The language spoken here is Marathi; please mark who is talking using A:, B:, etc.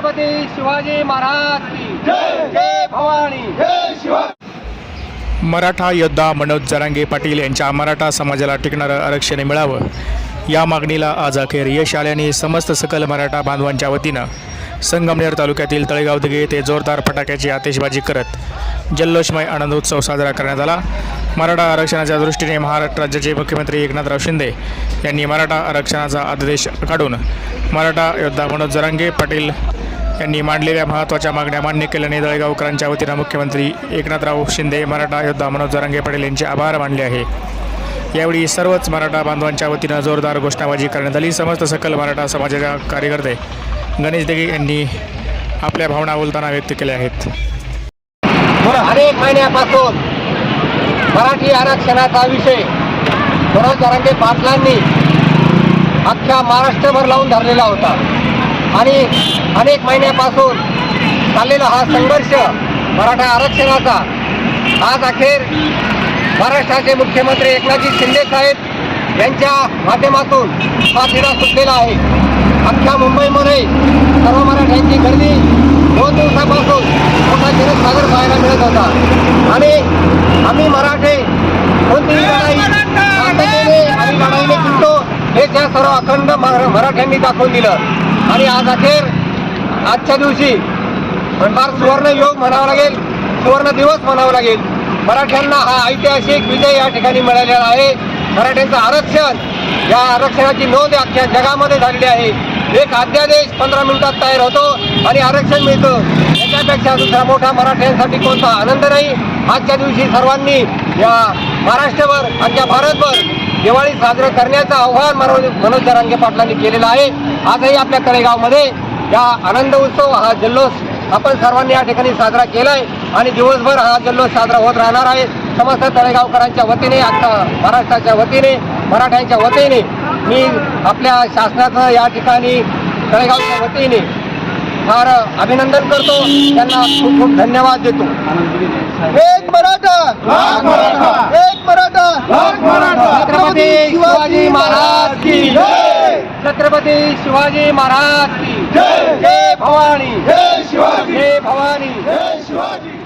A: शिवाजी महाराज की जय भवानी.
B: मराठा योद्धा मनोज जरांगे पाटील यांच्या मराठा समाजाला टिकणारं आरक्षण मिळावं. या मागणीला आज अखेर यश आल्याने समस्त सकल मराठा बांधवांच्या वतीनं संगमनेर तालुक्यातील तळेगाव दिघे येथे जोरदार फटाक्याची आतिषबाजी करत जल्लोषमय आनंदोत्सव साजरा करण्यात आला. मराठा आरक्षणाच्या दृष्टीने महाराष्ट्र राज्याचे मुख्यमंत्री एकनाथराव शिंदे यांनी मराठा आरक्षणाचा आदेश काढून मराठा योद्धा मनोज जरांगे पाटील यांनी मांडलेल्या महत्त्वाच्या मागण्या मान्य केल्याने दळेगावकरांच्या वतीनं मुख्यमंत्री एकनाथराव शिंदे मराठा योद्धा मनोज जरांगे पाटील यांचे आभार मानले आहे. यावेळी सर्वच मराठा बांधवांच्या वतीनं जोरदार घोषणाबाजी करण्यात आली. समस्त सकल मराठा समाजाच्या कार्यकर्ते गणेश देगे यांनी आपल्या भावना बोलताना व्यक्त केल्या आहेत.
A: अनेक महिन्यापासून मराठी आरक्षणाचा विषय मनोज जरांगे पाटलांनी अख्ख्या महाराष्ट्रभर लावून धरलेला होता. आणि अनेक महिन्यापासून चाललेला हा संघर्ष मराठा आरक्षणाचा. आज अखेर महाराष्ट्राचे मुख्यमंत्री एकनाथजी शिंदे साहेब यांच्या माध्यमातून हा तिढा सुटलेला आहे. अख्ख्या मुंबईमध्ये सर्व मराठ्यांची गर्दी दोन दिवसापासून मोठा जनसागर पाहायला मिळत होता. आणि आम्ही मराठे कोणतीही लढाई शांततेने आणि लढाईने जिंकतो हे त्या सर्व अखंड मराठ्यांनी दाखवून दिलं. आणि आज अखेर आजच्या दिवशी फार सुवर्ण योग म्हणावा लागेल सुवर्ण दिवस म्हणावा लागेल. मराठ्यांना हा ऐतिहासिक विजय या ठिकाणी मिळालेला आहे. मराठ्यांचं आरक्षण या आरक्षणाची नोंद अख्ख्या जगामध्ये झालेली आहे. एक अध्यादेश पंधरा मिनिटात तयार होतो आणि आरक्षण मिळतं. याच्यापेक्षा दुसरा मोठा मराठ्यांसाठी कोणता आनंद नाही. आजच्या दिवशी सर्वांनी या महाराष्ट्रभर अख्ख्या भारतभर दिवाळी साजरं करण्याचं आव्हान मनोज मनोज जरांगे पाटलांनी केलेलं आहे. आजही आपल्या तळेगावमध्ये या आनंद उत्सव हा जल्लोष आपण सर्वांनी या ठिकाणी साजरा केलाय आणि दिवसभर हा जल्लोष साजरा होत राहणार आहे. समस्त तळेगावकरांच्या वतीने आता महाराष्ट्राच्या वतीने मराठ्यांच्या वतीने मी आपल्या शासनाचं या ठिकाणी तळेगावच्या वतीने फार अभिनंदन करतो. त्यांना खूप खूप धन्यवाद देतो. एक मराठा एक मराठा छत्रपती शिवाजी महाराज की छत्रपती शिवाजी महाराज की जय भवानी। जय शिवाजी। जय भवानी। जय शिवाजी।